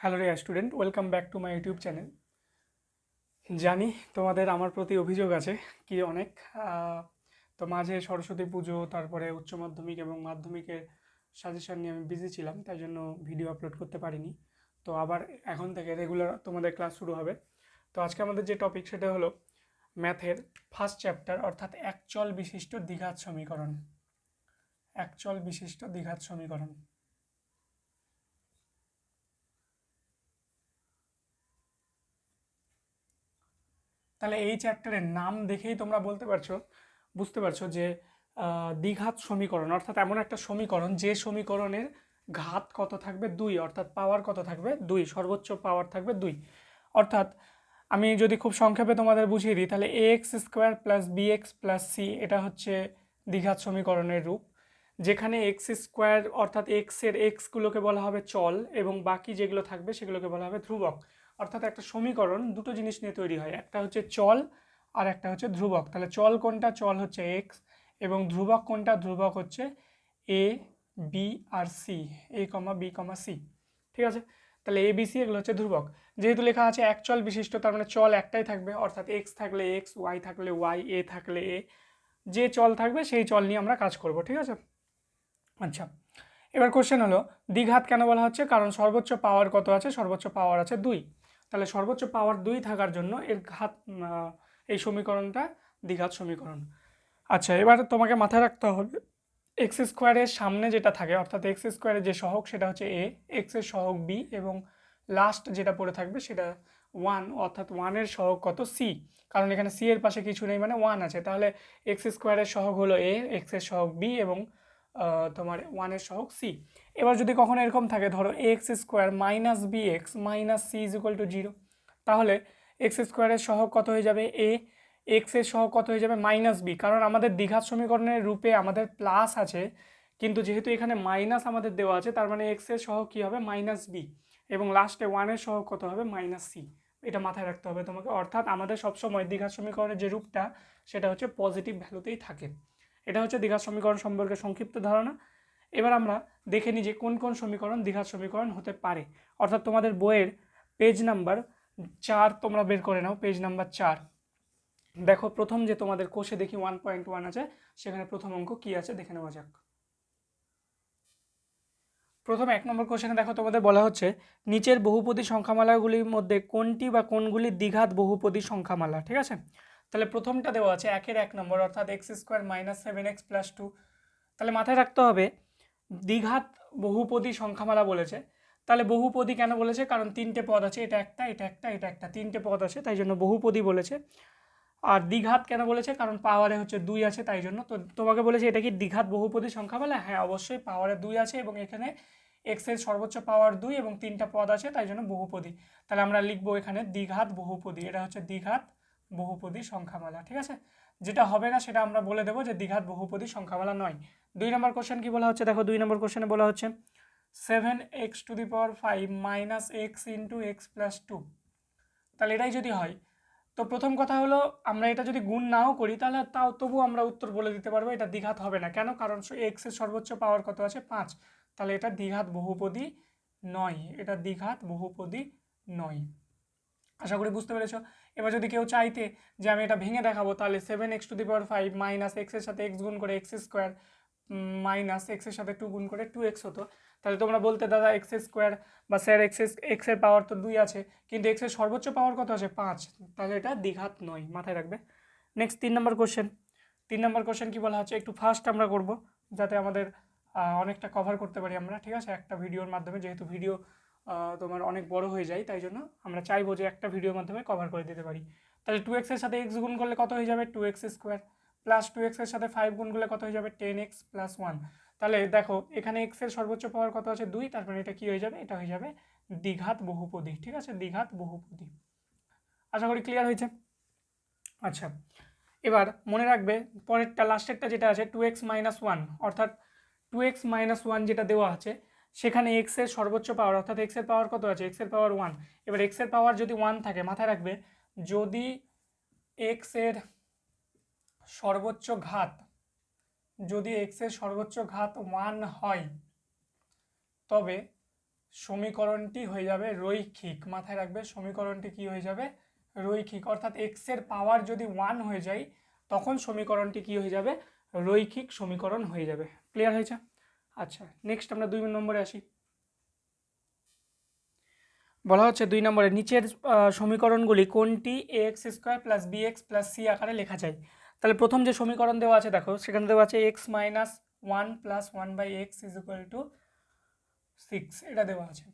Hello রে student, welcome back to my YouTube channel. জানি তোমাদের আমার প্রতি অভিযোগ আছে, কি অনেক। তো মাঝে সরস্বতী পুজো, তারপরে উচ্চ মাধ্যমিক এবং মাধ্যমিকের সাজেশন নিয়ে আমি বিজি ছিলাম, তাই জন্য ভিডিও আপলোড করতে পারিনি। তো আবার এখন থেকে রেগুলার তোমাদের ক্লাস শুরু হবে। তো আজকে আমাদের যে টপিক সেটা হলো ম্যাথের ফার্স্ট চ্যাপ্টার অর্থাৎ একচল বিশিষ্ট দ্বিঘাত সমীকরণ। একচল বিশিষ্ট দ্বিঘাত সমীকরণ। তাহলে এই চ্যাপ্টারের নাম দেখেই তোমরা বলতে পারছ, বুঝতে পারছ যে দ্বিঘাত সমীকরণ, অর্থাৎ এমন একটা সমীকরণ, যে সমীকরণের ঘাত কত থাকবে? দুই, অর্থাৎ পাওয়ার কত থাকবে? দুই, সর্বোচ্চ পাওয়ার থাকবে দুই। অর্থাৎ আমি যদি খুব সংক্ষেপে তোমাদের বুঝিয়ে দিই, তাহলে A x square plus B x plus C এটা হচ্ছে দ্বিঘাত সমীকরণের রূপ। যেখানে এক্স স্কোয়ার অর্থাৎ এক্সের এক্সগুলোকে বলা হবে চল, এবং বাকি যেগুলো থাকবে সেগুলোকে বলা হবে ধ্রুবক। অর্থাৎ একটা সমীকরণ দুটো জিনিস নিয়ে তৈরি হয়। একটা হচ্ছে চল আর একটা হচ্ছে ধ্রুবক। তাহলে চল কোনটা? চল হচ্ছে এক্স এবং ধ্রুবক কোনটা? ধ্রুবক হচ্ছে A B R C A comma B comma C ঠিক আছে? তাহলে এ বি সি এগুলো হচ্ছে ধ্রুবক। যেহেতু লেখা আছে এক চল বিশিষ্ট, তার মানে চল একটাই থাকবে। অর্থাৎ এক্স থাকলে এক্স ওয়াই থাকলে ওয়াই এ থাকলে এ যে চল থাকবে, সেই চল নিয়ে আমরা কাজ করব। ঠিক আছে? আচ্ছা। এবার কোশ্চেন হলো, দ্বিঘাত কেন বলা হচ্ছে? কারণ সর্বোচ্চ পাওয়ার কত আছে? সর্বোচ্চ পাওয়ার আছে দুই। তাহলে সর্বোচ্চ পাওয়ার দুই থাকার জন্য এর ঘাত এই সমীকরণটা দ্বিঘাত সমীকরণ। আচ্ছা এবার তোমাকে মাথায় রাখতে হবে এক্স স্কোয়ারের সামনে যেটা থাকে, অর্থাৎ এক্স স্কোয়ারের যে সহগ, সেটা হচ্ছে এ এক্সের সহগ বি এবং লাস্ট যেটা পড়ে থাকবে সেটা ওয়ান অর্থাৎ ওয়ানের সহগ কত সি কারণ এখানে সি এর পাশে কিছু নেই মানে ওয়ান আছে। তাহলে এক্স স্কোয়ারের সহগ হলো এ এক্সের সহগ বি এবং তোমার ওয়ানের সহগ সি এবার যদি কখনো এরকম থাকে, ধরো x square minus B x minus C is equal to zero তাহলে এক্স স্কোয়ারের সহগ কত হয়ে যাবে? এ এক্সের সহগ কত হয়ে যাবে? মাইনাস বি কারণ আমাদের দ্বিঘাত সমীকরণের রূপে আমাদের প্লাস আছে, কিন্তু যেহেতু এখানে মাইনাস আমাদের দেওয়া আছে, তার মানে এক্সের সহগ কী হবে? মাইনাস বি এবং লাস্টে ওয়ানের সহগ কত হবে? মাইনাস সি এটা মাথায় রাখতে হবে তোমাকে। অর্থাৎ আমাদের সবসময় দ্বিঘাত সমীকরণের যে রূপটা, সেটা হচ্ছে পজিটিভ ভ্যালুতেই থাকে। এটা হচ্ছে দ্বিঘাত সমীকরণ সম্পর্কে সংক্ষিপ্ত ধারণা। এবার আমরা দেখে নিই যে কোন কোন সমীকরণ দ্বিঘাত সমীকরণ হতে পারে। অর্থাৎ তোমাদের বইয়ের পেজ নাম্বার চার তোমরা বের করে নাও পেজ নাম্বার চার। দেখো, প্রথম যে তোমাদের কোষে দেখি ওয়ান পয়েন্ট ওয়ান আছে, সেখানে প্রথম অঙ্ক কি আছে দেখে নেওয়া যাক। প্রথম এক নম্বর কোশ্চেনে দেখো, তোমাদের বলা হচ্ছে নিচের বহুপদী সংখ্যামালাগুলির মধ্যে কোনটি বা কোনগুলি দ্বিঘাত বহুপদী সংখ্যামালা, ঠিক আছে? তাহলে প্রথমটা দেওয়া আছে একের এক নম্বর, অর্থাৎ x square minus seven x plus two তাহলে মাথায় রাখতে হবে, দ্বিঘাত বহুপদী সংখ্যামালা বলেছে। তাহলে বহুপদী কেন বলেছে? কারণ তিনটে পদ আছে, এটা একটা এটা একটা এটা একটা, তিনটে পদ আছে, তাই জন্য বহুপদী বলেছে। আর দ্বিঘাত কেন বলেছে? কারণ পাওয়ারে হচ্ছে দুই আছে, তাই জন্য। তো তোমাকে বলেছে এটা কি দ্বিঘাত বহুপদী সংখ্যা বলে হ্যাঁ অবশ্যই পাওয়ারে দুই আছে এবং এখানে এক্সের সর্বোচ্চ পাওয়ার দুই এবং তিনটা পদ আছে, তাই জন্য বহুপদী। তাহলে আমরা লিখব এখানে দ্বিঘাত বহুপদী, এটা হচ্ছে দ্বিঘাত বহুপদী সংখ্যামালা, ঠিক আছে? যেটা হবে না সেটা আমরা বলে দেবো যে দ্বিঘাত বহুপদী সংখ্যামালা নয়। দুই নম্বর কোশ্চেন কি বলা হচ্ছে? দেখো, দুই নম্বর কোশ্চেনে বলা হচ্ছে seven x to the power five minus x into x plus two তাহলে এটাই যদি হয়, তো প্রথম কথা হলো, আমরা এটা যদি গুণ নাও করি, তাহলে তাও তবু আমরা উত্তর বলে দিতে পারব, এটা দ্বিঘাত হবে না। কেন? কারণ এক্সের সর্বোচ্চ পাওয়ার কত আছে? পাঁচ। তাহলে এটা দ্বিঘাত বহুপদী নয়। এটা দ্বিঘাত বহুপদী নয়। আশা করি বুঝতে পেরেছ। এবার যদি কেউ চাইতে যে আমি এটা ভেঙে দেখাবো, তাহলে seven x to the power five minus এক্সের সাথে এক্স গুণ করে এক্স স্কোয়ার মাইনাস এক্সের সাথে টু গুণ করে টু এক্স হতো। তাহলে তোমরা বলতে দাদা এক্স স্কোয়ার বা স্যার এক্স এক্সের পাওয়ার তো দুই আছে, কিন্তু এক্সের সর্বোচ্চ পাওয়ার কত আছে? পাঁচ। তাহলে এটা দ্বিঘাত নয়, মাথায় রাখবে। নেক্সট তিন নম্বর কোশ্চেন তিন নম্বর কোশ্চেন কি বলা হচ্ছে? একটু ফাস্ট আমরা করব, যাতে আমাদের অনেকটা কভার করতে পারি আমরা, ঠিক আছে? একটা ভিডিওর মাধ্যমে, যেহেতু ভিডিও তোমার অনেক বড় হয়ে যায়, তাই জন্য আমরা চাইব যে একটা ভিডিওর মাধ্যমে কভার করে দিতে পারি। তাহলে টু এক্সের সাথে এক্স গুণ করলে কত হয়ে যাবে? Two x square plus two এক্সের সাথে ফাইভ গুণ করলে কত হয়ে যাবে? টেন এক্স প্লাস ওয়ান তাহলে দেখো, এখানে এক্সের সর্বোচ্চ পাওয়ার কত আছে? দুই। তারপরে এটা কি হয়ে যাবে? এটা হয়ে যাবে দ্বিঘাত বহুপদী, ঠিক আছে? দ্বিঘাত বহুপদী। আশা করি ক্লিয়ার হয়েছে? আচ্ছা এবার মনে রাখবে, পরেরটা লাস্টেরটা যেটা আছে টু এক্স মাইনাস ওয়ান অর্থাৎ টু এক্স মাইনাস ওয়ান যেটা দেওয়া আছে সেখানে এক্সের সর্বোচ্চ পাওয়ার অর্থাৎ এক্সের পাওয়ার কত আছে? এক্সের পাওয়ার ওয়ান এবার এক্সের পাওয়ার যদি ওয়ান থাকে, মাথায় রাখবে, যদি এক্সের সর্বোচ্চ ঘাত, যদি এক্সের সর্বোচ্চ ঘাত ওয়ান হয়, তবে সমীকরণটি হয়ে যাবে রৈখিক। মাথায় রাখবে, সমীকরণটি কি হয়ে যাবে? রৈখিক। অর্থাৎ এক্সের পাওয়ার যদি ওয়ান হয়ে যায়, তখন সমীকরণটি কি হয়ে যাবে? রৈখিক সমীকরণ হয়ে যাবে। ক্লিয়ার হয়েছে? আচ্ছা নেক্সট আমরা দুই নম্বরে আসি। বলা হচ্ছে দুই নম্বরে, নিচের সমীকরণগুলি কোনটি? A x square plus b x plus c আকারে লেখা যায়। তাহলে প্রথম যে সমীকরণ দেওয়া আছে, দেখো, সেখানে দেওয়া আছে x minus one plus one by x is equal to six এটা দেওয়া আছে।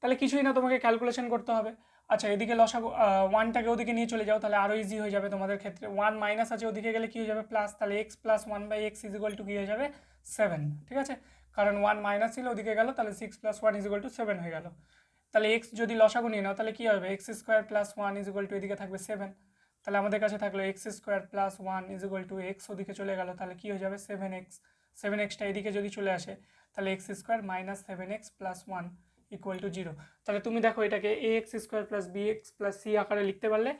তাহলে কিছুই না, তোমাকে ক্যালকুলেশন করতে হবে। আচ্ছা এদিকে লসাগু ওয়ানটাকে ওদিকে নিয়ে চলে যাও, তাহলে আরও ইজি হয়ে যাবে তোমাদের ক্ষেত্রে। ওয়ান মাইনাস আছে ওদিকে গেলে কী হয়ে যাবে? প্লাস তাহলে x plus one by x is equal to কী হয়ে যাবে? সেভেন ঠিক আছে? কারণ ওয়ান মাইনাস ছিল, ওদিকে গেল, তাহলে six plus one is to seven হয়ে গেল। তাহলে এক্স যদি লসাগু নিয়ে নাও, তাহলে কী হবে? X square plus one is to এদিকে থাকবে সেভেন তাহলে আমাদের কাছে থাকল x square plus one is to x ওদিকে চলে গেল, তাহলে কী হয়ে যাবে? সেভেন এক্স সেভেন এক্সটা এদিকে যদি চলে আসে, তাহলে x square minus seven x plus one equal to zero তাহলে তুমি দেখো এটাকে a x square plus b x plus c আকারে লিখতে পারলে,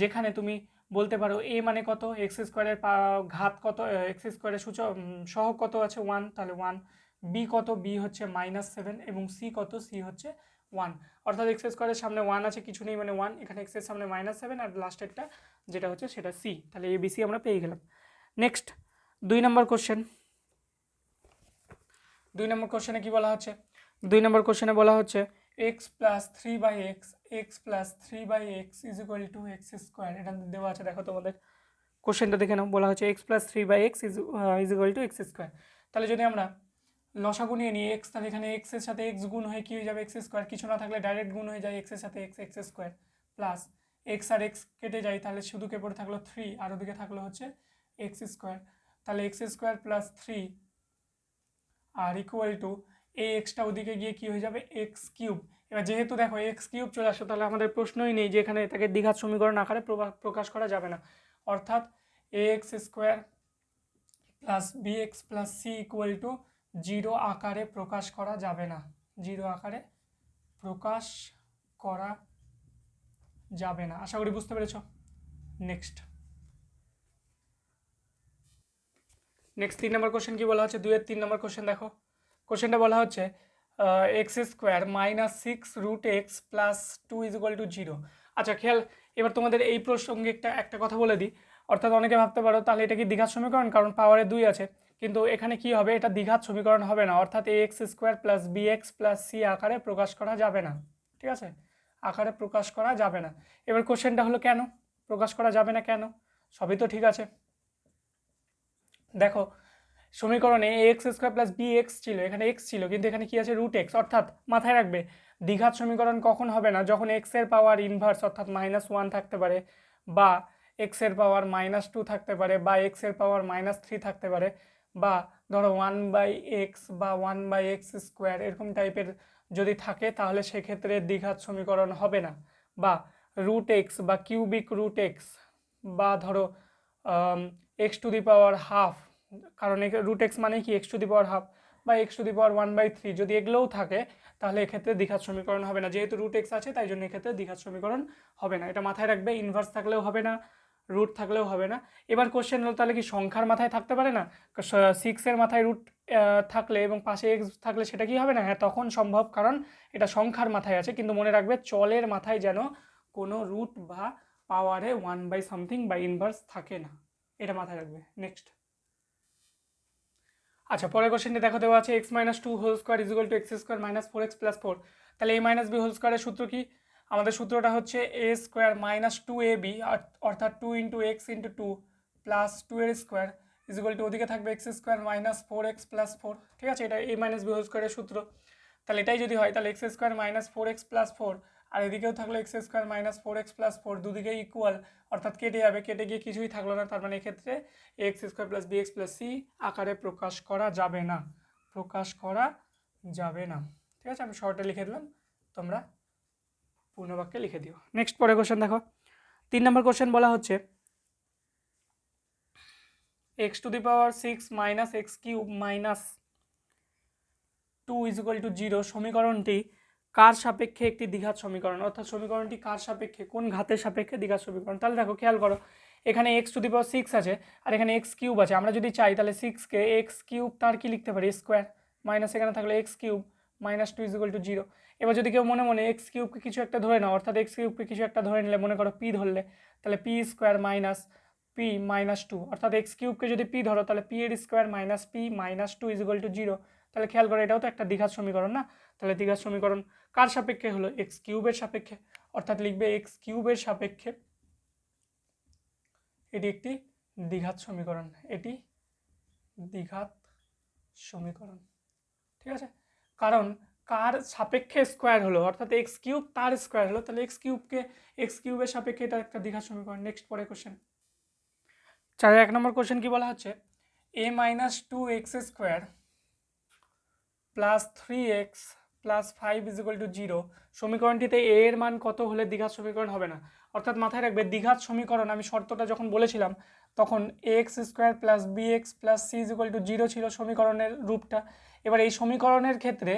যেখানে তুমি বলতে পারো এ মানে কত এক্স স্কোয়ারের ঘাত কত এক্স স্কোয়ারের সূচক সহ কত আছে? ওয়ান তাহলে ওয়ান বি কত বি হচ্ছে মাইনাস সেভেন এবং সি কত সি হচ্ছে ওয়ান অর্থাৎ এক্স স্কোয়ারের সামনে ওয়ান আছে, কিছু নেই মানে ওয়ান এখানে এক্সের সামনে মাইনাস সেভেন আর লাস্টেরটা যেটা হচ্ছে সেটা সি তাহলে এ বি সি আমরা পেয়ে গেলাম। নেক্সট দুই নম্বর কোশ্চেন দুই নম্বর কোশ্চেনে কি বলা হচ্ছে? দুই নম্বর কোশ্চেনে বলা হচ্ছে x plus three by x x plus three by x is equal to x square এটা দেওয়া আছে, দেখো তোমাদের। কোশ্চেনটা দেখে নাও। বলা হচ্ছে x plus three by x is is equal to x square তাহলে যদি আমরা লসাগু নিয়ে নিই এক্স তাহলে এখানে এক্সের সাথে এক্স গুণ হয়ে কী হয়ে যাবে? এক্স স্কোয়ার কিছু না থাকলে ডাইরেক্ট গুণ হয়ে যায় এক্সের সাথে x x square plus x আর এক্স কেটে যায়, তাহলে শুধু কে পড়ে থাকল? থ্রি আর ওদিকে থাকল হচ্ছে এক্স স্কোয়ার তাহলে এক্স স্কোয়ার প্লাস থ্রি আর ইকুয়াল টু এই এক্সটা ওদিকে গিয়ে কি হয়ে যাবে? এক্স কিউব এবার যেহেতু দেখো এক্স কিউব চলে আসো তাহলে আমাদের প্রশ্নই নেই যে এখানে এটাকে দ্বিঘাত সমীকরণ আকারে প্রকাশ করা যাবে না। অর্থাৎ a x square plus b x plus c equal to zero আকারে প্রকাশ করা যাবে না। জিরো আকারে প্রকাশ করা যাবে না। আশা করি বুঝতে পেরেছ। নেক্সট নেক্সট তিন নম্বর কোশ্চেন কি বলা হচ্ছে? দুইয়ের তিন নম্বর কোশ্চেন দেখো। কোশ্চেনটা বলা হচ্ছে x square minus six root x plus two is equal to zero আচ্ছা খেয়াল, এবার তোমাদের এই প্রসঙ্গে একটা একটা কথা বলে দিই। অর্থাৎ অনেকে ভাবতে পারো, তাহলে এটা কি দ্বিঘাত সমীকরণ? কারণ পাওয়ারে দুই আছে। কিন্তু এখানে কি হবে? এটা দ্বিঘাত সমীকরণ হবে না। অর্থাৎ a x square plus b x plus c আকারে প্রকাশ করা যাবে না। ঠিক আছে? আকারে প্রকাশ করা যাবে না। এবার কোশ্চেনটা হলো কেন? প্রকাশ করা যাবে না কেন? সবই তো ঠিক আছে। দেখো, সমীকরণে a x square plus b x ছিল, এখানে এক্স ছিল, কিন্তু এখানে কি আছে? রুট এক্স অর্থাৎ মাথায় রাখবে, দ্বিঘাত সমীকরণ কখন হবে না? যখন এক্সের পাওয়ার ইনভার্স অর্থাৎ মাইনাস ওয়ান থাকতে পারে, বা এক্সের পাওয়ার মাইনাস টু থাকতে পারে, বা এক্সের পাওয়ার মাইনাস থ্রি থাকতে পারে বা ধরো ওয়ান বাই এক্স বা ওয়ান বাই এক্স স্কোয়ার এরকম টাইপের যদি থাকে, তাহলে সেক্ষেত্রে দ্বিঘাত সমীকরণ হবে না। বা রুট এক্স বা কিউবিক রুট এক্স বা ধরো x to the power half কারণ রুট এক্স মানে কি? X to the power half বা x to the power one by three যদি এগুলোও থাকে, তাহলে এক্ষেত্রে দ্বিঘাত সমীকরণ হবে না। যেহেতু রুট এক্স আছে, তাই জন্য এক্ষেত্রে দ্বিঘাত সমীকরণ হবে না। এটা মাথায় রাখবে ইনভার্স থাকলেও হবে না। রুট থাকলেও হবে না। এবার কোশ্চেন হলো, তাহলে কি সংখ্যার মাথায় থাকতে পারে না? সিক্সের মাথায় রুট থাকলে এবং পাশে এক্স থাকলে সেটা কি হবে না? হ্যাঁ তখন সম্ভব, কারণ এটা সংখ্যার মাথায় আছে। কিন্তু মনে রাখবে, চলের মাথায় যেন কোনো রুট বা পাওয়ারে ওয়ান বাই সামথিং বা ইনভার্স থাকে না। এটা মাথায় রাখবে। নেক্সট আচ্ছা পরের কোশ্চেনটি দেখো, দেওয়া আছে x minus two whole square is equal to x square minus four x plus four তাহলে এ মাইনাস বি হোল স্কোয়ারের সূত্র কি? আমাদের সূত্রটা হচ্ছে a square minus two a b অর্থাৎ two into x into two plus two এর square is equal to ওদিকে থাকবে x square minus four x plus four ঠিক আছে? এটা এ মাইনাস বি হোল স্কোয়ারের সূত্র। তাহলে এটাই যদি হয়, তাহলে x square minus four x plus four আর এদিকেও থাকল x square minus four x plus four দুদিকে ইকুয়াল অর্থাৎ কেটে যাবে। কেটে গিয়ে কিছুই থাকল না, তার মানে এক্ষেত্রে x square plus b x plus c আকারে প্রকাশ করা যাবে না। প্রকাশ করা যাবে না। ঠিক আছে? আমি শর্টে লিখে দিলাম, তোমরা পূর্ণবাক্যে লিখে দিও। নেক্সট পরে কোশ্চেন দেখো। তিন নম্বর কোশ্চেন বলা হচ্ছে x to the power six minus x cube minus two is equal to zero সমীকরণটি কার সাপেক্ষে একটি দ্বিঘাত সমীকরণ? অর্থাৎ সমীকরণটি কার সাপেক্ষে? কোন ঘাতের সাপেক্ষে দ্বিঘাত সমীকরণ? তাহলে দেখো, খেয়াল করো, এখানে x to the power six আছে আর এখানে এক্স কিউব আছে। আমরা যদি চাই তাহলে সিক্সকে এক্স কিউব তার কি লিখতে পারি? স্কোয়ার মাইনাস এখানে থাকলে x cube minus two is equal to zero এবার যদি কেউ মনে মনে এক্স কিউবকে কিছু একটা ধরে নাও, অর্থাৎ এক্স কিউবকে কিছু একটা ধরে নিলে, মনে করো পি ধরলে, তাহলে p square minus p minus two অর্থাৎ এক্স কিউবকে যদি পি ধরো, তাহলে পি এর square minus p minus two is equal to zero তাহলে খেয়াল করো এটাও তো একটা দ্বিঘাত সমীকরণ না? তাহলে দ্বিঘাত সমীকরণ কার সাপেক্ষে হলো? এক্স কিউবের সাপেক্ষে, অর্থাৎ লিখবে এক্স কিউবের সাপেক্ষে এটি একটি দ্বিঘাত সমীকরণ, এটি দ্বিঘাত সমীকরণ, ঠিক আছে? কারণ কার সাপেক্ষে স্কোয়ার হলো? অর্থাৎ এক্স কিউব তার স্কোয়ার হলো। তাহলে এক্স কিউবকে এক্স কিউবের সাপেক্ষে এটা একটা দ্বিঘাত সমীকরণ। নেক্সট পরে কোশ্চেন চারের এক নম্বর কোশ্চেন কি বলা হচ্ছে? A minus two x square plus three x plus five is equal to zero সমীকরণটিতে a এর মান কত হলে দ্বিঘাত সমীকরণ হবে না? অর্থাৎ মাথায় রাখবে দ্বিঘাত সমীকরণ, আমি শর্তটা যখন বলেছিলাম, তখন x square plus b x plus c is to zero ছিল সমীকরণের রূপটা। এবার এই সমীকরণের ক্ষেত্রে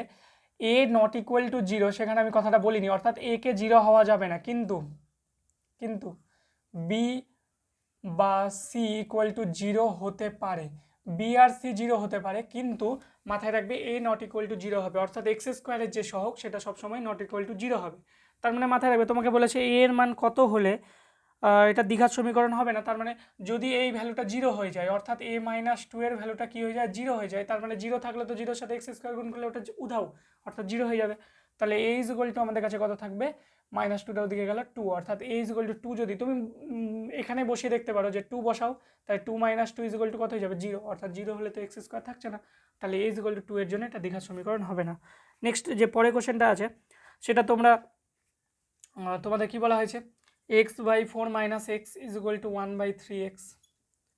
a not equal to zero সেখানে আমি কথাটা বলিনি, অর্থাৎ এ কে জিরো হওয়া যাবে না। কিন্তু কিন্তু বি বা সি ইকুয়াল টু জিরো হতে পারে। বি আর সি জিরো হতে পারে, কিন্তু মাথায় রাখবে a not equal to zero হবে। অর্থাৎ এক্স স্কোয়ারের যে সহগ, সেটা সবসময় নট ইকুয়াল টু জিরো হবে। তার মানে মাথায় রাখবে, তোমাকে বলেছে এ এর মান কত হলে এটা দীঘার সমীকরণ হবে না। তার মানে যদি এই ভ্যালুটা জিরো হয়ে যায়, অর্থাৎ এ মাইনাস টু এর ভ্যালুটা কী হয়ে যায়? জিরো হয়ে যায়। তার মানে জিরো থাকলে তো জিরোর সাথে এক্স স্কোয়ার গুণ করলে ওটা উধাও, অর্থাৎ জিরো হয়ে যাবে। তাহলে এ ইজ ইকুয়াল টু আমাদের কাছে কত থাকবে? মাইনাস টুটা ওদিকে গেল টু অর্থাৎ এ ইজ টু টু যদি তুমি এখানে বসিয়ে দেখতে পারো যে টু বসাও তাই two minus two is equal to কত হয়ে যাবে? জিরো অর্থাৎ জিরো হলে তো এক্স স্কোয়ার থাকছে না। তাহলে এ ইজ টু টু এর জন্য এটা দীঘার সমীকরণ হবে না। নেক্সট যে পরের কোশ্চেনটা আছে, সেটা তোমরা তোমাদের কি বলা হয়েছে? X by four minus x is equal to one by three x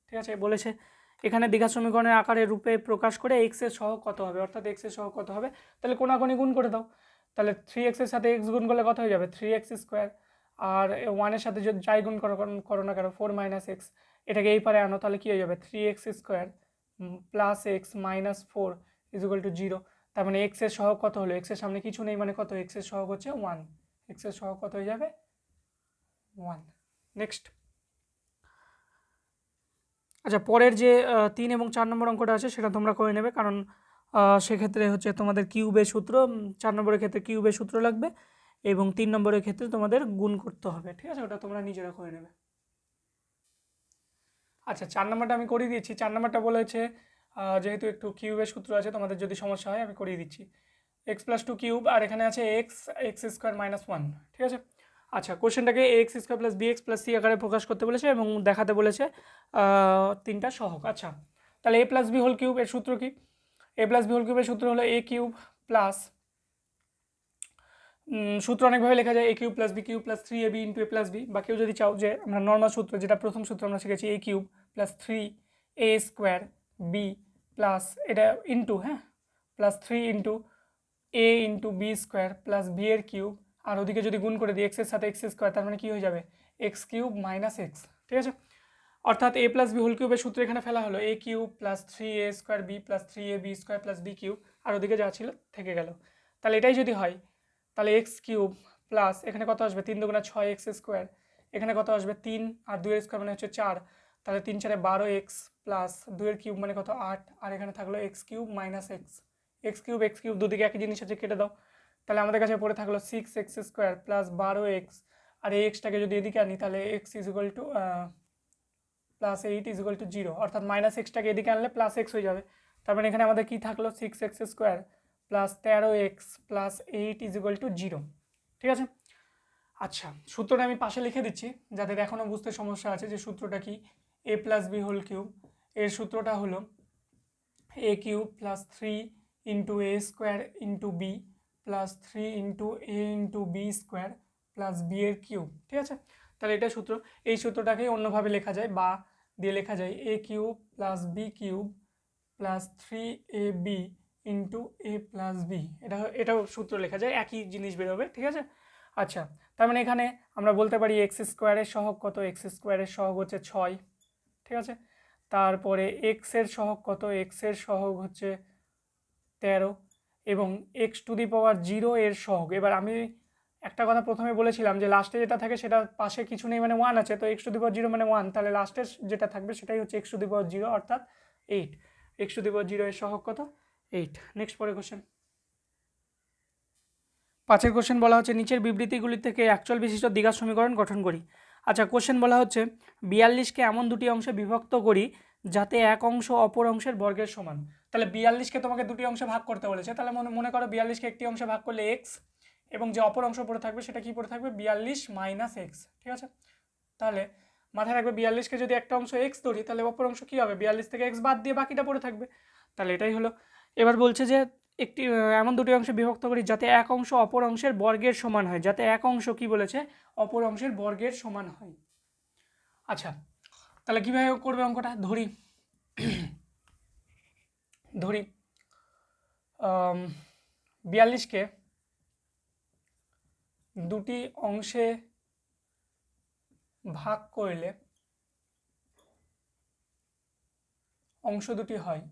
ঠিক আছে, বলেছে। এখানে দ্বিঘাত সমীকরণের আকারে রূপে প্রকাশ করে এক্সের সহগ কত হবে? অর্থাৎ এক্সের সহগ কত হবে? তাহলে কোনাকুনি গুণ করে দাও। তাহলে থ্রি এক্সের সাথে এক্স গুণ করলে কত হয়ে যাবে? থ্রি এক্স স্কোয়ার আর ওয়ানের সাথে যদি যাই গুণ করো করো না কেন? ফোর মাইনাস এক্স এটাকে এই পারে আনো, তাহলে কী হয়ে যাবে? Three x square plus x minus four is equal to zero তার মানে এক্সের সহগ কত হলো? এক্সের সামনে কিছু নেই মানে কত? এক্সের সহগ হচ্ছে ওয়ান এক্সের সহগ কত হয়ে যাবে? ওয়ান নেক্সট আচ্ছা পরের যে তিন এবং চার নম্বর অঙ্কটা আছে, সেটা তোমরা করে নেবে, কারণ সেক্ষেত্রে হচ্ছে তোমাদের কিউবের সূত্র চার নম্বরের ক্ষেত্রে কিউবের সূত্র লাগবে এবং তিন নম্বরের ক্ষেত্রে তোমাদের গুণ করতে হবে, ঠিক আছে? ওটা তোমরা নিজেরা করে নেবে। আচ্ছা চার নম্বরটা আমি করিয়ে দিচ্ছি। চার নম্বরটা বলেছে যেহেতু একটু কিউবের সূত্র আছে, তোমাদের যদি সমস্যা হয় আমি করিয়ে দিচ্ছি। এক্স প্লাস টু কিউব আর এখানে আছে x x square minus one ঠিক আছে? আচ্ছা কোশ্চেনটাকে x square plus b x plus c আকারে প্রকাশ করতে বলেছে এবং দেখাতে বলেছে তিনটা সহক আচ্ছা তাহলে a plus b whole cube এর সূত্র কি? এ প্লাস বি হোল কিউবের সূত্র হলো এ কিউব প্লাস সূত্র অনেকভাবে লেখা যায় a cube plus b cube plus three a b into a plus b বা কেউ যদি চাও যে আমরা নর্মাল সূত্র, যেটা প্রথম সূত্র আমরা শিখেছি a cube plus three a square b plus এটা ইন্টু হ্যাঁ? Plus three into a into b square plus b এর কিউব আর ওদিকে যদি গুণ করে দিই এক্সের সাথে এক্স স্কোয়ার তার মানে কী হয়ে যাবে? এক্স কিউব মাইনাস এক্স ঠিক আছে? অর্থাৎ এ প্লাস বি হোল কিউবের সূত্র এখানে ফেলা হলো a cube plus three a square b plus three a b square plus b cube আর ওদিকে যা ছিল থেকে গেল। তাহলে এটাই যদি হয়, তাহলে এক্স কিউব প্লাস এখানে কত আসবে? তিন দুগুণা ছয় এক্স স্কোয়ার এখানে কত আসবে? তিন, আর দুইয়ের স্কোয়ার মানে হচ্ছে চার। তাহলে তিন চারে বারো এক্স প্লাস দুইয়ের কিউব মানে কত? আট, আর এখানে থাকল x cube minus x x cube x cube দুদিকে একই জিনিস আছে, কেটে দাও। তাহলে আমাদের কাছে পড়ে থাকল সিক্স এক্স স্কোয়ার প্লাস বারো এক্স আর এই এক্সটাকে যদি এদিকে আনি, তাহলে x is equal to plus eight is equal to zero অর্থাৎ মাইনাস এক্সটাকে এদিকে আনলে প্লাস এক্স হয়ে যাবে। তার মানে এখানে আমাদের কী থাকল? সিক্স এক্স স্কোয়ার প্লাস তেরো x plus eight is equal to zero ঠিক আছে? আচ্ছা সূত্রটা আমি পাশে লিখে দিচ্ছি, যাদের এখনও বুঝতে সমস্যা আছে যে সূত্রটা কি। A plus b whole cube এর সূত্রটা হলো a cube plus three into a square into b plus three into a into b square plus b এর কিউব ঠিক আছে? তাহলে এটা সূত্র, এই সূত্রটাকেই অন্যভাবে লেখা যায় বা দিয়ে লেখা যায় a cube plus b cube plus three a b into a plus b এটা, এটাও সূত্র লেখা যায়, একই জিনিস বেরোবে, ঠিক আছে? আচ্ছা তার মানে এখানে আমরা বলতে পারি এক্স স্কোয়ারের সহগ কত? এক্স স্কোয়ারের সহগ হচ্ছে ছয়, ঠিক আছে? তারপরে এক্সের সহগ কত? এক্সের সহগ হচ্ছে তেরো এবং x to the power zero এর সহগ। এবার আমি একটা কথা প্রথমে বলেছিলাম যে লাস্টে যেটা থাকে সেটা পাশে কিছু নেই মানে ওয়ান আছে, তো x to the power zero মানে ওয়ান তাহলে লাস্টের যেটা থাকবে সেটাই হচ্ছে x to the power zero অর্থাৎ eight x to the power zero এর সহগ কত? এইট নেক্সট পরে কোশ্চেন পাঁচের কোশ্চেন বলা হচ্ছে, নিচের বিবৃতিগুলি থেকে অ্যাকচুয়াল বিশিষ্ট দ্বিঘাত সমীকরণ গঠন করি। আচ্ছা কোশ্চেন বলা হচ্ছে বিয়াল্লিশকে এমন দুটি অংশে বিভক্ত করি যাতে এক অংশ অপর অংশের বর্গের সমান। তাহলে বিয়াল্লিশকে তোমাকে দুটি অংশে ভাগ করতে বলেছে। তাহলে মনে মনে করো বিয়াল্লিশকে একটি অংশে ভাগ করলে এক্স এবং যে অপর অংশ পড়ে থাকবে সেটা কি পড়ে থাকবে? বিয়াল্লিশ মাইনাস এক্স ঠিক আছে? তাহলে মাথায় রাখবে বিয়াল্লিশকে যদি একটা অংশ এক্স ধরি, তাহলে অপর অংশ কী হবে? বিয়াল্লিশ থেকে এক্স বাদ দিয়ে বাকিটা পড়ে থাকবে। তাহলে এটাই হলো। এবার বলছে যে একটি এমন দুটি অংশে বিভক্ত করি যাতে এক অংশ অপর অংশের বর্গের সমান হয়। যাতে এক অংশ কি বলেছে? অপর অংশের বর্গের সমান হয়। আচ্ছা তাহলে কীভাবে করবে অঙ্কটা? ধরি। ধরি বিয়াল্লিশকে দুটি অংশে ভাগ করলে অংশ দুটি হয়।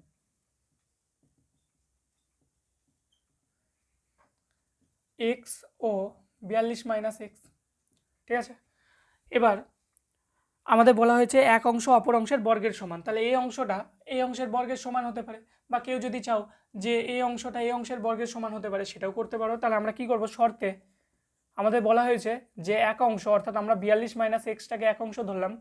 এক্স ও বিয়াল্লিশ মাইনাস এক্স, ঠিক আছে? এবার আমাদের বলা হয়েছে এক অংশ অপর অংশের বর্গের সমান। তাহলে এই অংশটা এই অংশের বর্গের সমান হতে পারে। বা কেউ যদি চাও যে এই অংশটা এই অংশের বর্গের সমান হতে পারে, সেটাও করতে পারো। তাহলে আমরা কি করব? শর্তে আমাদের বলা হয়েছে যে এক অংশ, অর্থাৎ আমরা বিয়াল্লিশ মাইনাস এক্সটাকে এক অংশ ধরলাম,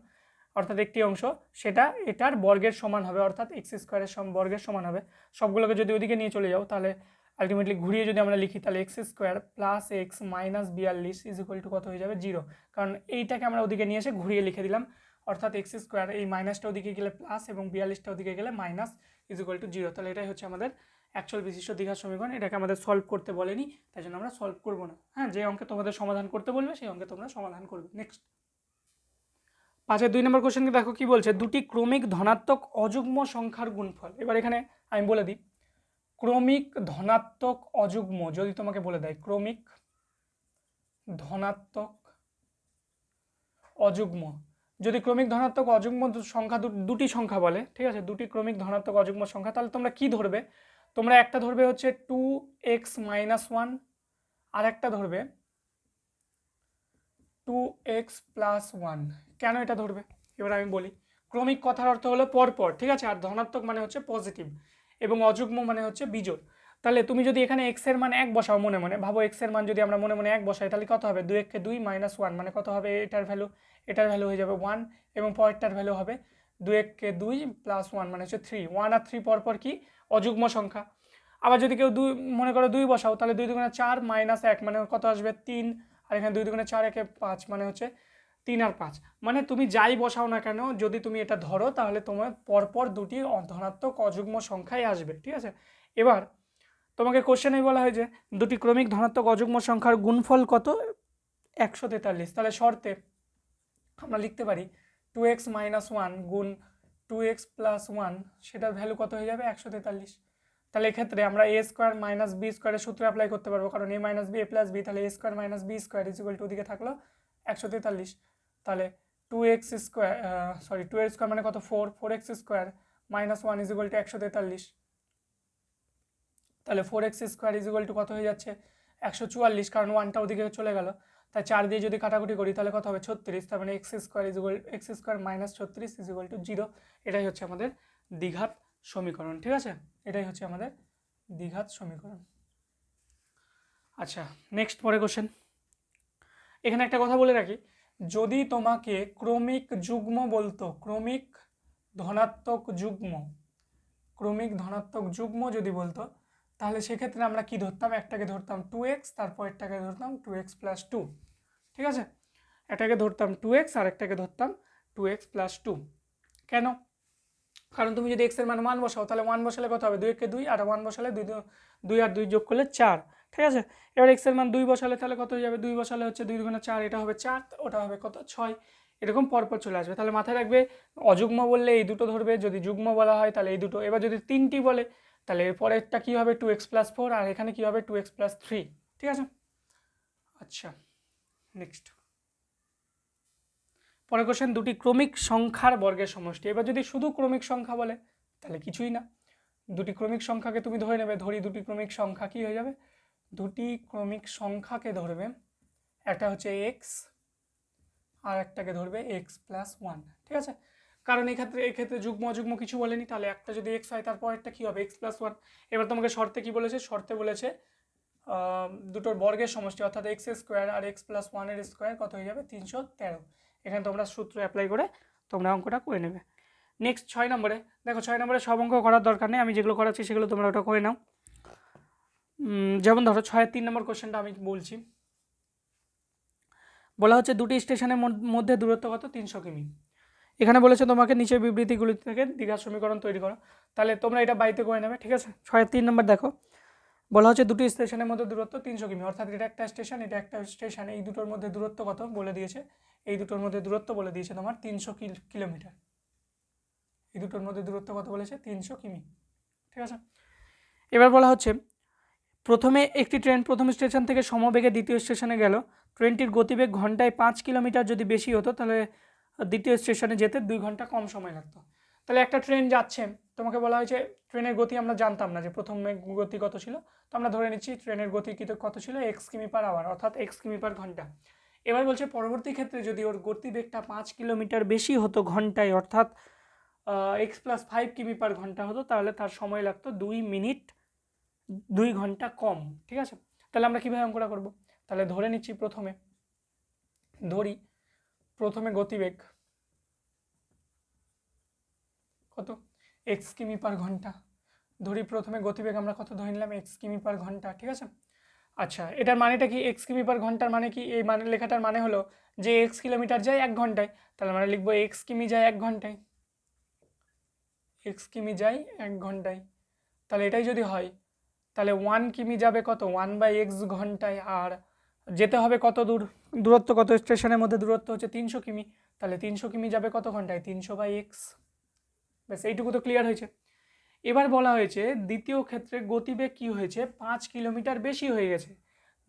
অর্থাৎ একটি অংশ, সেটা এটার বর্গের সমান হবে, অর্থাৎ এক্স স্কোয়ারের বর্গের সমান হবে। সবগুলোকে যদি ওদিকে নিয়ে চলে যাও, তাহলে আলটিমেটলি ঘুরিয়ে যদি আমরা লিখি, তাহলে x square plus x minus বিয়াল্লিশ ইজ ইকুয়াল টু কত হয়ে যাবে? জিরো কারণ এইটাকে আমরা ওদিকে নিয়ে এসে ঘুরিয়ে লিখে দিলাম। অর্থাৎ এক্স স্কোয়ার এই মাইনাসটা ওদিকে গেলে প্লাস এবং বিয়াল্লিশটা ওদিকে গেলে minus is equal to zero তাহলে এটাই হচ্ছে আমাদের অ্যাকচুয়াল বিশিষ্ট দীঘার সমীকরণ। এটাকে আমাদের সলভ করতে বলেনি, তাই জন্য আমরা সলভ করব না। হ্যাঁ যে অঙ্কে তোমাদের সমাধান করতে বলবে, সেই অঙ্কে তোমরা সমাধান করবে। নেক্সট পাঁচের দুই নম্বর কোশ্চেনকে দেখো, কি বলছে? দুটি ক্রমিক ধনাত্মক অযুগ্ম সংখ্যার গুণফল। এবার এখানে আমি বলে দিই ক্রমিক ধনাত্মক অযুগ্ম, যদি তোমাকে বলে দেয় ক্রমিক ধনাত্মক অযুগ্ম, যদি ক্রমিক ধনাত্মক অযুগ্ম সংখ্যা দুটি সংখ্যা বলে, ঠিক আছে? দুটি ক্রমিক ধনাত্মক অযুগ্ম সংখ্যা, তাহলে তোমরা কি ধরবে? তোমরা একটা ধরবে হচ্ছে টু এক্স মাইনাস ওয়ান আর একটা ধরবে টু এক্স প্লাস ওয়ান কেন এটা ধরবে? এবার আমি বলি, ক্রমিক কথার অর্থ হলো পরপর, ঠিক আছে? আর ধনাত্মক মানে হচ্ছে পজিটিভ এবং অযুগ্ম মানে হচ্ছে বিজোড়। তাহলে তুমি যদি এখানে এক্সের মান এক বসাও মনে মনে, ভাবো এক্সের মান যদি আমরা মনে মনে এক বসাই, তাহলে কত হবে? দুই এককে দুই মাইনাস ওয়ান মানে কত হবে? এটার ভ্যালু এটার ভ্যালু হয়ে যাবে ওয়ান এবং পরেরটার ভ্যালু হবে দুই এককে দুই প্লাস ওয়ান মানে হচ্ছে থ্রি ওয়ান আর থ্রি পরপর কি? অযুগ্ম সংখ্যা। আবার যদি কেউ দুই, মনে করো দুই বসাও, তাহলে দুই দুগুণে চার মাইনাস এক মানে কত আসবে? তিন। আর এখানে দুই দুগুণে চার একে পাঁচ মানে হচ্ছে তিন আর পাঁচ। মানে তুমি যাই বসাও না কেন, যদি তুমি এটা ধরো, তাহলে তোমার পরপর দুটি ধনাত্মক অযুগ্ম সংখ্যাই আসবে, ঠিক আছে? এবার তোমাকে কোশ্চেনে বলা হয় যে, দুটি ক্রমিক ধনাত্মক অযুগ্ম সংখ্যার গুণফল কত? একশো তেতাল্লিশ। তাহলে শর্তে আমরা লিখতে পারি টু এক্স মাইনাস ওয়ান গুণ টু এক্স প্লাস ওয়ান সেটার ভ্যালু কত হয়ে যাবে? একশো তেতাল্লিশ। তাহলে এক্ষেত্রে আমরা এ স্কোয়ার মাইনাস বি স্কোয়ারের সূত্র অ্যাপ্লাই করতে পারব, কারণ a minus b a plus b তাহলে a square minus b square is equal to ওদিকে থাকল একশো তেতাল্লিশ। তাহলে two x square sorry two x square মানে কত? Four four x square minus one is equal to একশো তেতাল্লিশ। তাহলে four x square is equal to কত হয়ে যাচ্ছে? একশো চুয়াল্লিশ, কারণ ওয়ানটা ওদিকে চলে গেল। তাই চার দিয়ে যদি কাটাকুটি করি, তাহলে কত হবে? ছত্রিশ। তার মানে x square is equal x square minus ছত্রিশ ইজ ইকুয়াল টু জিরো এটাই হচ্ছে আমাদের দ্বিঘাত সমীকরণ, ঠিক আছে? এটাই হচ্ছে আমাদের দ্বিঘাত সমীকরণ। আচ্ছা নেক্সট পরে কোশ্চেন এখানে একটা কথা বলে রাখি। যদি তোমাকে ক্রমিক যুগ্ম বলতো, ক্রমিক ধনাত্মক যুগ্ম, ক্রমিক ধনাত্মক যুগ্ম যদি বলতো, তাহলে সেক্ষেত্রে আমরা কি ধরতাম? একটাকে ধরতাম টু এক্স তারপরেরটাকে ধরতাম টু এক্স প্লাস টু ঠিক আছে? একটাকে ধরতাম টু এক্স আর একটাকে ধরতাম টু এক্স প্লাস টু কেন? কারণ তুমি যদি এক্সের মান ওয়ান বসাও, তাহলে ওয়ান বসালে কত হবে? দুই একে দুই আর ওয়ান বসালে দুই দুই আর দুই যোগ করলে চার। ঠিক আছে? এবার এক্সের মান দুই বসালে তাহলে কত হয়ে যাবে? দুই বসালে হচ্ছে দুই দুগুণে চার, এটা হবে চার ওটা হবে কত? ছয়। এরকম পরপর চলে আসবে। তাহলে মাথায় রাখবে, অযুগ্ম বললে এই দুটো ধরবে, যদি যুগ্ম বলা হয় তাহলে এই দুটো। এবার যদি তিনটি বলে, তাহলে এর পরেরটা কী হবে? টু এক্স প্লাস ফোর আর এখানে কী হবে? টু এক্স প্লাস থ্রি ঠিক আছে? আচ্ছা নেক্সট পরের কোশ্চেন দুটি ক্রমিক সংখ্যার বর্গের সমষ্টি। এবার যদি শুধু ক্রমিক সংখ্যা বলে, তাহলে কিছুই না। দুটি ক্রমিক সংখ্যাকে তুমি ধরে নেবে, ধরি দুটি ক্রমিক সংখ্যা কি হয়ে যাবে? দুটি ক্রমিক সংখ্যাকে ধরবে। একটা হচ্ছে এক্স আর একটাকে ধরবে এক্স প্লাস ওয়ান ঠিক আছে? কারণ এক্ষেত্রে এক্ষেত্রে যুগ্ম অযুগ্ম কিছু বলেনি, তাহলে একটা যদি এক্স হয় তারপর একটা কী হবে? এক্স প্লাস ওয়ান এবার তোমাকে শর্তে কী বলেছে? শর্তে বলেছে দুটোর বর্গের সমষ্টি, অর্থাৎ এক্স স্কোয়ার আর এক্স প্লাস ওয়ানের স্কোয়ার কত হয়ে যাবে? তিনশো তেরো। এখানে তোমরা সূত্র অ্যাপ্লাই করে তোমরা অঙ্কটা করে নেবে। নেক্সট ছয় নম্বরে। দেখো, ছয় নম্বরে সব অঙ্ক করার দরকার নেই, আমি যেগুলো করাচ্ছি সেগুলো তোমরা ওটা করে নাও। যেমন ধরো ছয়ের তিন নম্বর কোশ্চেনটা আমি বলছি। বলা হচ্ছে দুটি স্টেশনের মধ্যে দূরত্ব কত? তিনশো কিমি। এখানে বলেছে তোমাকে নিচের বিবৃতিগুলি থেকে দীঘার সমীকরণ তৈরি করো। তাহলে তোমরা এটা বাড়িতে করে নেবে, ঠিক আছে? ছয়ের তিন নম্বর দেখো। বলা হচ্ছে দুটি স্টেশনের মধ্যে দূরত্ব তিনশো কিমি। অর্থাৎ এটা একটা স্টেশন, এটা একটা স্টেশন, এই দুটোর মধ্যে দূরত্ব কত বলে দিয়েছে? এই দুটোর মধ্যে দূরত্ব বলে দিয়েছে তোমার তিনশো কিলোমিটার। এই দুটোর মধ্যে দূরত্ব কত বলেছে? তিনশো কিমি। ঠিক আছে? এবার বলা হচ্ছে প্রথমে একটি ট্রেন প্রথম স্টেশন থেকে সমবেগে দ্বিতীয় স্টেশনে গেল। ট্রেনটির গতিবেগ ঘন্টায় পাঁচ কিলোমিটার যদি বেশি হতো, তাহলে দ্বিতীয় স্টেশনে যেতে দুই ঘণ্টা কম সময় লাগতো। তাহলে একটা ট্রেন যাচ্ছে, তোমাকে বলা হয়েছে ট্রেনের গতি আমরা জানতাম না যে প্রথমে গতি কত ছিল। তো আমরা ধরে নিচ্ছি ট্রেনের গতি কিন্তু কত ছিল? এক্স কিমি পার আওয়ার অর্থাৎ এক্স কিমি পার ঘণ্টা। এবার বলছে পরবর্তী ক্ষেত্রে যদি ওর গতিবেগটা পাঁচ কিলোমিটার বেশি হতো ঘন্টায়, অর্থাৎ এক্স প্লাস ফাইভ কিমি পার ঘণ্টা হতো, তাহলে তার সময় লাগতো দুই মিনিট দুই ঘণ্টা কম, ঠিক আছে? তাহলে আমরা কীভাবে অঙ্কটা করব? তাহলে ধরে নিচ্ছি প্রথমে, ধরি, প্রথমে গতিবেগ, কত? এক্স কিমি পার ঘণ্টা। ধরি প্রথমে গতিবেগ, আমরা কত ধরে নিলাম? এক্স কিমি পার ঘণ্টা, ঠিক আছে? আচ্ছা এটার মানেটা কি? এক্স কিমি পার ঘণ্টার মানে কি? এই মানে লেখাটার মানে হলো যে এক্স কিলোমিটার যায় এক ঘন্টায়, তাহলে আমরা লিখব এক্স কিমি যায় এক ঘন্টায়। এক্স কিমি যায় এক ঘন্টায়। তাহলে এটাই যদি হয় তাহলে ওয়ান কিমি যাবে কত? ওয়ান বাই এক্স ঘন্টায় আর যেতে হবে কত দূর? দূরত্ব কত? স্টেশনের মধ্যে দূরত্ব হচ্ছে তিনশো কিমি। তাহলে তিনশো কিমি যাবে কত ঘন্টায়? তিনশো বাই এক্স ব্যাস, এইটুকু তো ক্লিয়ার হয়েছে। এবার বলা হয়েছে, দ্বিতীয় ক্ষেত্রে গতিবেগ কি হয়েছে? পাঁচ কিলোমিটার বেশি হয়ে গেছে।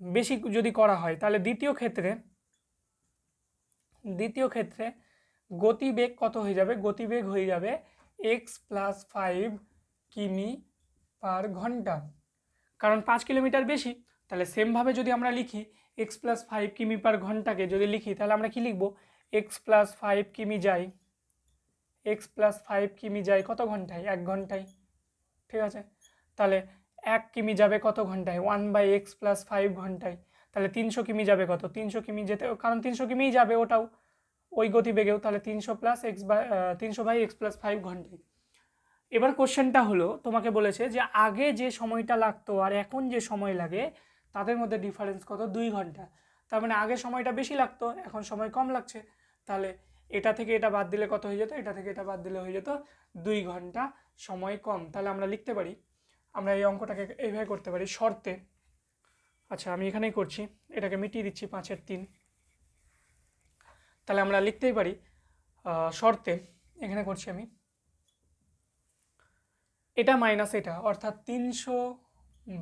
বেশি যদি করা হয়, তাহলে দ্বিতীয় ক্ষেত্রে দ্বিতীয় ক্ষেত্রে গতিবেগ কত হয়ে যাবে? গতিবেগ হয়ে যাবে এক্স প্লাস ফাইভ কিমি পার ঘণ্টা। কারণ পাঁচ কিলোমিটার বেশি, তাহলে সেমভাবে যদি আমরা লিখি এক্স প্লাস ফাইভ কিমি পার ঘন্টাকে যদি লিখি, তাহলে আমরা কি লিখব? এক্স প্লাস ফাইভ কিমি যাই এক্স প্লাস ফাইভ কিমি যায় কত ঘন্টায়? এক ঘন্টায়, ঠিক আছে? তাহলে এক কিমি যাবে কত ঘন্টায়? One by x plus five ঘন্টায়, তাহলে তিনশো কিমি যাবে কত? তিনশো কিমি যেতে, কারণ তিনশো কিমিই যাবে ওটাও, ওই গতিবেগেও, তাহলে তিনশো প্লাস এক্স বাই তিনশো বাই এক্স প্লাস ফাইভ ঘন্টায়। এবার কোশ্চেনটা হলো, তোমাকে বলেছে যে আগে যে সময়টা লাগতো আর এখন যে সময় লাগে, তাদের মধ্যে ডিফারেন্স কত? দুই ঘণ্টা। তার মানে আগে সময়টা বেশি লাগতো, এখন সময় কম লাগছে। তাহলে এটা থেকে এটা বাদ দিলে কত হয়ে যেত? এটা থেকে এটা বাদ দিলে হয়ে যেত দুই ঘণ্টা সময় কম। তাহলে আমরা লিখতে পারি, আমরা এই অঙ্কটাকে এইভাবে করতে পারি, শর্তে। আচ্ছা আমি এখানেই করছি, এটাকে মিটিয়ে দিচ্ছি পাঁচের তিন। তাহলে আমরা লিখতেই পারি শর্তে, এখানে করছি আমি। এটা মাইনাস এটা, অর্থাৎ তিনশো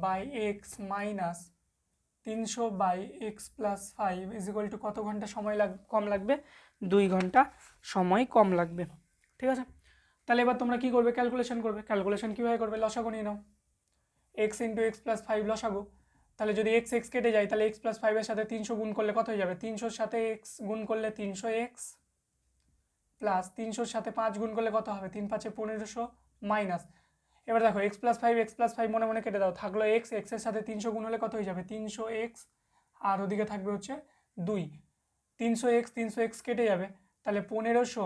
বাই এক্স মাইনাস তিনশো by x plus five is equal to কত ঘণ্টা সময় লাগ, কম লাগবে? দুই ঘণ্টা সময় কম লাগবে। ঠিক আছে? তাহলে এবার তোমরা কী করবে? ক্যালকুলেশন করবে। ক্যালকুলেশন কীভাবে করবে? লসাগু নিয়ে নাও। X into x plus five লসাগু। তাহলে যদি এক্স এক্স কেটে যায়, তাহলে এক্স প্লাস ফাইভের সাথে তিনশো গুণ করলে কত হয়ে যাবে? তিনশোর সাথে এক্স গুণ করলে তিনশো এক্স প্লাস তিনশোর সাথে পাঁচ গুণ করলে কত হবে? তিন পাঁচে পনেরোশো মাইনাস এবার দেখো x plus five x plus five মনে মনে কেটে দাও। থাকল এক্স এক্সের সাথে তিনশো গুণ হলে কত হয়ে যাবে? তিনশো এক্স আর ওদিকে থাকবে হচ্ছে দুই। তিনশো এক্স তিনশো এক্স কেটে যাবে। তাহলে পনেরোশো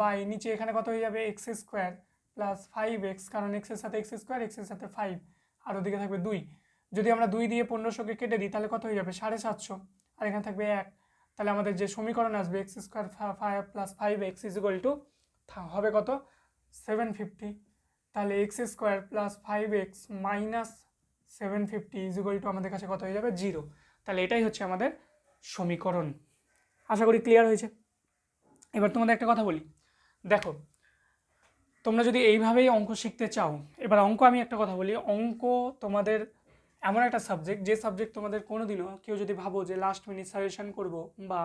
বাই, নিচে এখানে কত হয়ে যাবে? X square plus five x কারণ এক্সের সাথে এক্স স্কোয়ার এক্সের সাথে ফাইভ আর ওদিকে থাকবে দুই। যদি আমরা দুই দিয়ে পনেরোশোকে কেটে দিই, তাহলে কত হয়ে যাবে? সাড়ে সাতশো। আর এখানে থাকবে এক। তাহলে আমাদের যে সমীকরণ আসবে x square five plus five x is equal to হবে কত? সেভেন ফিফটি তাহলে x square plus five x minus seven fifty is equal to আমাদের কাছে কত হয়ে যাবে? জিরো তাহলে এটাই হচ্ছে আমাদের সমীকরণ। আশা করি ক্লিয়ার হয়েছে। এবার তোমাদের একটা কথা বলি। দেখো, তোমরা যদি এইভাবেই অঙ্ক শিখতে চাও, এবার অঙ্ক আমি একটা কথা বলি। অঙ্ক তোমাদের এমন একটা সাবজেক্ট যে সাবজেক্ট তোমাদের কোনো দিনও কেউ যদি ভাবো যে লাস্ট মিনিট সাজেশান করব বা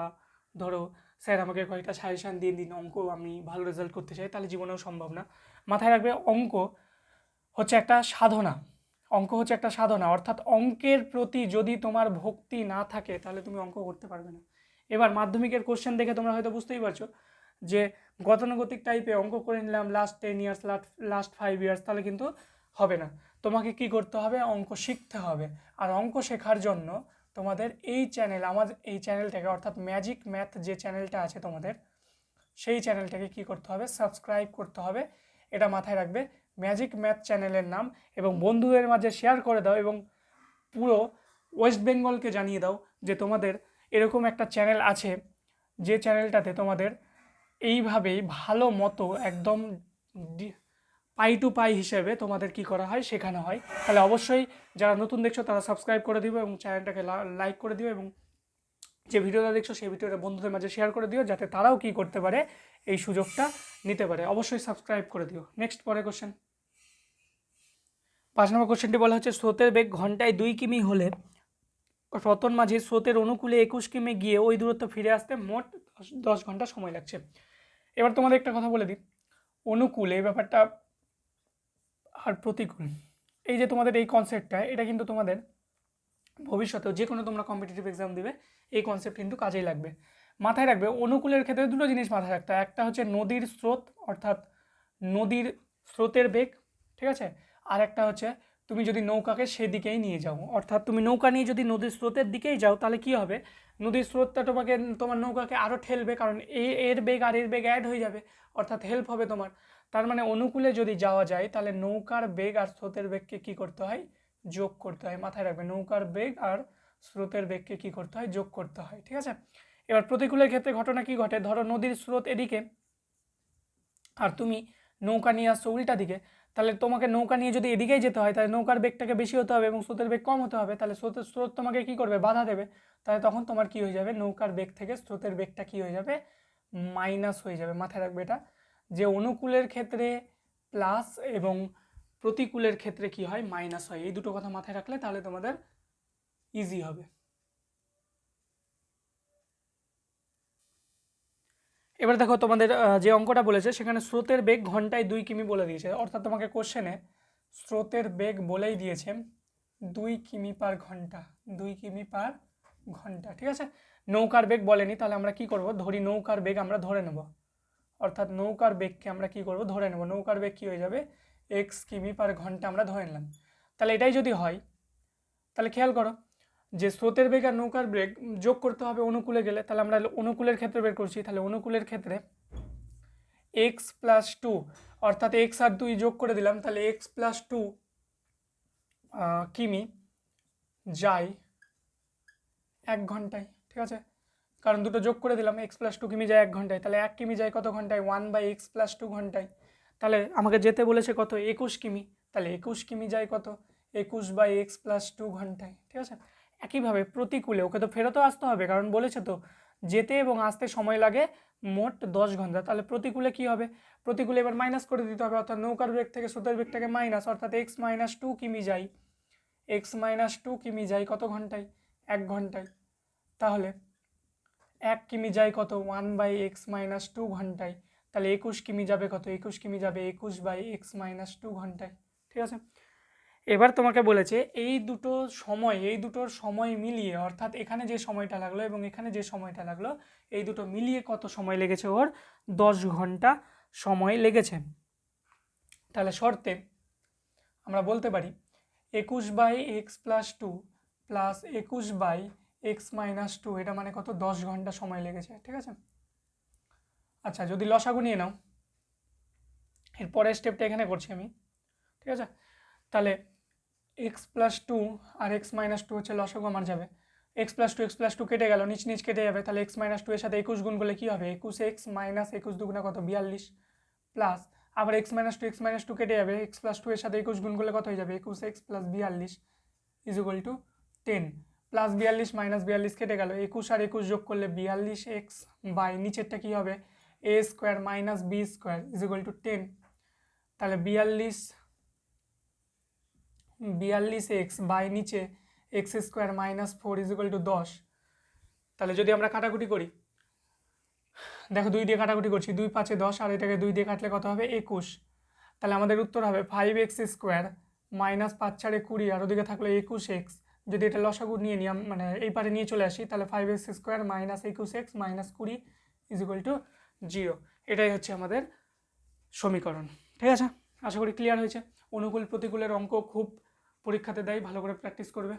ধরো, স্যার, আমাকে কয়েকটা সাজেশান দিয়ে দিন, অঙ্ক আমি ভালো রেজাল্ট করতে চাই, তাহলে জীবনেও সম্ভব না। মাথায় রাখবে অঙ্ক হচ্ছে একটা সাধনা। অঙ্ক হচ্ছে একটা সাধনা। অর্থাৎ অঙ্কের প্রতি যদি তোমার ভক্তি না থাকে, তাহলে তুমি অঙ্ক করতে পারবে না। এবার মাধ্যমিকের কোশ্চেন দেখে তোমরা হয়তো বুঝতেই পারছ যে গতানুগতিক টাইপে অঙ্ক করে নিলাম last ten years last last five years তাহলে কিন্তু হবে না। তোমাকে কি করতে হবে? অঙ্ক শিখতে হবে। আর অঙ্ক শেখার জন্য তোমাদের এই চ্যানেল আমাদের এই চ্যানেলটাকে অর্থাৎ ম্যাজিক ম্যাথ যে চ্যানেলটা আছে তোমাদের, সেই চ্যানেলটাকে কি করতে হবে? সাবস্ক্রাইব করতে হবে। এটা মাথায় রাখবে। ম্যাজিক ম্যাথ চ্যানেলের নাম এবং বন্ধুদের মাঝে শেয়ার করে দাও এবং পুরো ওয়েস্ট বেঙ্গলকে জানিয়ে দাও যে তোমাদের এরকম একটা চ্যানেল আছে, যে চ্যানেলটাতে তোমাদের এইভাবেই ভালো মতো একদম পাই টু পাই হিসেবে তোমাদের কি করা হয় শেখানো হয়। তাহলে অবশ্যই যারা নতুন দেখছ তারা সাবস্ক্রাইব করে দিও এবং চ্যানেলটাকে লাইক করে দিও এবং যে ভিডিওটা দেখছ সেই ভিডিওটা বন্ধুদের মাঝে শেয়ার করে দিও যাতে তারাও কি করতে পারে এই সুযোগটা নিতে পারে। অবশ্যই সাবস্ক্রাইব করে দিও। নেক্সট পরে কোশ্চেন পাঁচ নম্বর কোশ্চেনটি বলা হচ্ছে, স্রোতের বেগ ঘন্টায় দুই কিমি হলে রতন মাঝি স্রোতের অনুকূলে একুশ কিমি গিয়ে ওই দূরত্ব ফিরে আসতে মোট দশ- ঘণ্টা সময় লাগছে। এবার তোমাদের একটা কথা বলে দিই। অনুকূল, এই ব্যাপারটা আর প্রতিকূল। এই যে তোমাদের এই কনসেপ্টটা এটা কিন্তু তোমাদের ভবিষ্যতেও যে কোনো তোমরা কম্পিটিটিভ এক্সাম দিবে, এই কনসেপ্ট কিন্তু কাজেই লাগবে। মাথায় রাখবে। অনুকূলের ক্ষেত্রে দুটো জিনিস মাথায় রাখতে হয়। একটা হচ্ছে নদীর স্রোত, অর্থাৎ নদীর স্রোতের বেগ, ঠিক আছে? আর একটা হচ্ছে তুমি যদি নৌকাকে সেদিকেই নিয়ে যাও, অর্থাৎ তুমি নৌকা নিয়ে যদি নদীর স্রোতের দিকেই যাও, তাহলে কি হবে? নদীর স্রোতটা তোমাকে, তোমার নৌকাকে আরও ঠেলবে, কারণ এ, এর বেগ আর এর বেগ অ্যাড হয়ে যাবে, অর্থাৎ হেল্প হবে তোমার। তার মানে অনুকূলে যদি যাওয়া যায়, তাহলে নৌকার বেগ আর স্রোতের বেগকে কী করতে হয়? যোগ করতে হয়। মাথায় রাখবে, নৌকার বেগ আর স্রোতের বেগকে কী করতে হয়? যোগ করতে হয়, ঠিক আছে? এবার প্রতিকূলের ক্ষেত্রে ঘটনা কি ঘটে? ধরো নদীর স্রোত এদিকে আর তুমি নৌকা নিয়ে আসছো উল্টা দিকে, তাহলে তোমাকে নৌকা নিয়ে যদি এদিকেই যেতে হয়, তাহলে নৌকার বেগটাকে বেশি হতে হবে এবং স্রোতের বেগ কম হতে হবে, তাহলে স্রোতের স্রোত তোমাকে কি করবে? বাধা দেবে। তাহলে তখন তোমার কি হয়ে যাবে? নৌকার বেগ থেকে স্রোতের বেগটা কি হয়ে যাবে? মাইনাস হয়ে যাবে। মাথায় রাখবে এটা। যে অনুকূলের ক্ষেত্রে প্লাস এবং প্রতিকূলের ক্ষেত্রে কি হয়? মাইনাস হয়। এই দুটো কথা মাথায় রাখলে তাহলে তোমাদের ইজি হবে। এবার দেখো তোমাদের যে অঙ্কটা বলেছে, সেখানে স্রোতের বেগ ঘন্টায় দুই কিমি বলে দিয়েছে। অর্থাৎ তোমাকে কোশ্চেনে স্রোতের বেগ বলেই দিয়েছে, দুই কিমি পার ঘণ্টা, দুই কিমি পার ঘণ্টা, ঠিক আছে? নৌকার বেগ বলেনি, তাহলে আমরা কি করব? ধরি নৌকার বেগ আমরা ধরে নেব। অর্থাৎ নৌকার বেগকে আমরা কি করব? ধরে নেব। নৌকার বেগ কী হয়ে যাবে? এক্স কিমি পার ঘণ্টা আমরা ধরে নিলাম। তাহলে এটাই যদি হয়, তাহলে খেয়াল করো যে স্রোতের বেগ আর নৌকার বেগ যোগ করতে হবে অনুকূলে গেলে, তাহলে আমরা অনুকূলের ক্ষেত্রে বের করছি। তাহলে অনুকূলের ক্ষেত্রে এক্স প্লাস টু অর্থাৎ এক্স আর দুই যোগ করে দিলাম, তাহলে এক্স প্লাস টু কিমি, যায় এক ঘন্টায়, ঠিক আছে? কারণ দুটো যোগ করে দিলাম এক্স প্লাস টু কিমি যায় এক ঘন্টায়, তাহলে এক কিমি যায় কত ঘন্টায়? One by x plus two ঘন্টায়। তাহলে আমাকে যেতে বলেছে কত? একুশ কিমি, তাহলে একুশ কিমি যায় কত? একুশ বাই এক্স প্লাস টু ঘন্টায়, ঠিক আছে? একইভাবে প্রতিকূলে, ওকে তো ফেরতও আসতে হবে, কারণ বলেছে তো, যেতে এবং আসতে সময় লাগে মোট দশ ঘণ্টা। তাহলে প্রতিকূলে কি হবে? প্রতিকূলে এবার মাইনাস করে দিতে হবে, অর্থাৎ নৌকার বেগ থেকে স্রোতের বেগটাকে মাইনাস অর্থাৎ এক্স মাইনাস টু কিমি যায় এক্স মাইনাস টু কিমি যায় কত ঘন্টায়? এক ঘন্টায়। তাহলে এক কিমি যায় কত? One by x minus two ঘন্টায়। তাহলে একুশ কিমি যাবে কত? একুশ কিমি যাবে একুশ বাই এক্স মাইনাস টু ঘন্টায়। ঠিক আছে? এবার তোমাকে বলেছে, এই দুটো সময়, এই দুটোর সময় মিলিয়ে, অর্থাৎ এখানে যে সময়টা লাগল এবং এখানে যে সময়টা লাগল, এই দুটো মিলিয়ে কত সময় লেগেছে ওর? দশ ঘণ্টা সময় লেগেছে। তাহলে শর্তে আমরা বলতে পারি, একুশ by x plus two plus একুশ বাই এক্স মাইনাস টু, এটা মানে কত? দশ ঘণ্টা সময় লেগেছে, ঠিক আছে? আচ্ছা যদি লসাগু নিয়ে নাও, এর পরের স্টেপটা এখানে করছি আমি, ঠিক আছে? তাহলে এক্স প্লাস টু আর এক্স মাইনাস টু হচ্ছে লসাগু আমার যাবে। X plus two, x plus two কেটে গেল, নিচ নিচ কেটে যাবে। তাহলে এক্স মাইনাস টু এর সাথে একুশ গুণ করলে কী হবে? একুশ এক্স মাইনাস একুশ দুগুণা কত? বিয়াল্লিশ প্লাস। আবার x minus two, x minus two কেটে যাবে। এক্স প্লাস টু এর সাথে একুশ গুণ করলে কত হয়ে যাবে? একুশ এক্স প্লাস বিয়াল্লিশ is equal to ten plus বিয়াল্লিশ মাইনাস বিয়াল্লিশ কেটে গেল। একুশ আর একুশ যোগ করলে বিয়াল্লিশ এক্স বাই নিচেরটা কী হবে? A square minus b square is equal to ten তাহলে বিয়াল্লিশ বিয়াল্লিশ এক্স বাই নিচে x square minus four is equal to দশ। তাহলে যদি আমরা কাটাকুটি করি, দেখো দুই দিয়ে কাটাকুটি করছি, দুই পাঁচে দশ, আর এটাকে দুই দিয়ে কাটলে কত হবে? একুশ। তাহলে আমাদের উত্তর হবে ফাইভ এক্স স্কোয়ার মাইনাস পাঁচ চারে কুড়ি, আর ওদিকে থাকল একুশ এক্স। যদি এটা লসাগু নিয়ে আম- মানে এই পারে নিয়ে চলে আসি, তাহলে ফাইভ এক্স স্কোয়ার মাইনাস একুশ এক্স মাইনাস কুড়ি ইজ ইকুয়াল টু জিরো। এটাই হচ্ছে আমাদের সমীকরণ। ঠিক আছে? আশা করি ক্লিয়ার হয়েছে। অনুকূল প্রতিকূলের অঙ্ক খুব পরীক্ষাতে দেয় ভালো করে প্র্যাকটিস করবে।